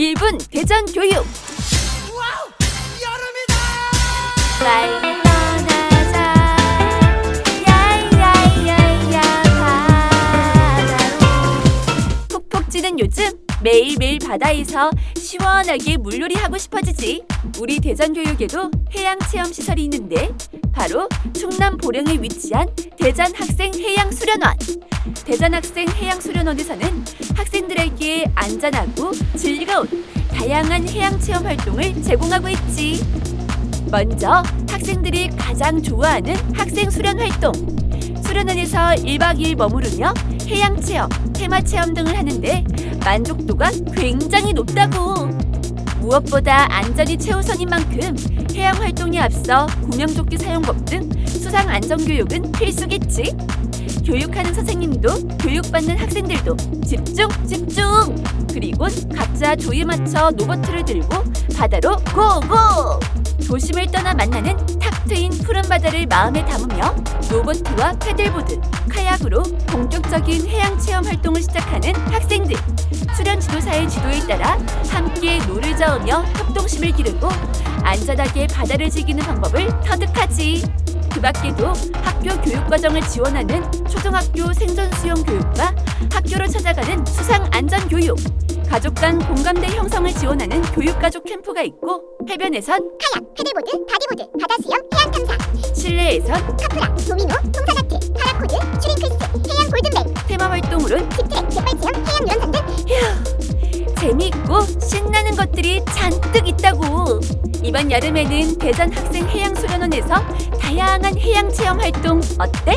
1분 대전 교육 여름이다! 빨리 떠나자 야야야야 바다로 푹푹 찌는 요즘 매일매일 바다에서 시원하게 물놀이 하고 싶어지지. 우리 대전교육에도 해양 체험 시설이 있는데 바로 충남 보령에 위치한 대전 학생 해양 수련원. 대전 학생 해양 수련원에서는 학생들에게 안전하고 즐거운 다양한 해양 체험 활동을 제공하고 있지. 먼저 학생들이 가장 좋아하는 학생 수련 활동. 수련원에서 1박 2일 머무르며 해양 체험, 테마 체험 등을 하는데 만족도가 굉장히 높다고. 무엇보다 안전이 최우선인 만큼 해양 활동에 앞서 구명조끼 사용법 등 수상 안전 교육은 필수겠지. 교육하는 선생님도 교육받는 학생들도 집중 집중. 그리고 각자 조에 맞춰 노버트를 들고 바다로 고고. 도심을 떠나 만나는 탁 트인 푸른 바다를 마음에 담으며 노보트와 패들보드, 카약으로 본격적인 해양 체험 활동을 시작하는 학생들. 지도사의 지도에 따라 함께 노를 저으며 협동심을 기르고 안전하게 바다를 즐기는 방법을 터득하지. 그 밖에도 학교 교육 과정을 지원하는 초등학교 생존 수영 교육과 학교를 찾아가는 수상 안전 교육, 가족 간 공감대 형성을 지원하는 교육 가족 캠프가 있고 해변에선 카약, 패들보드, 바디보드, 바다 수영, 해양탐사, 실내에선 카프라, 도미노, 것들이 잔뜩 있다고. 이번 여름에는 대전 학생 해양 수련원에서 다양한 해양 체험 활동 어때?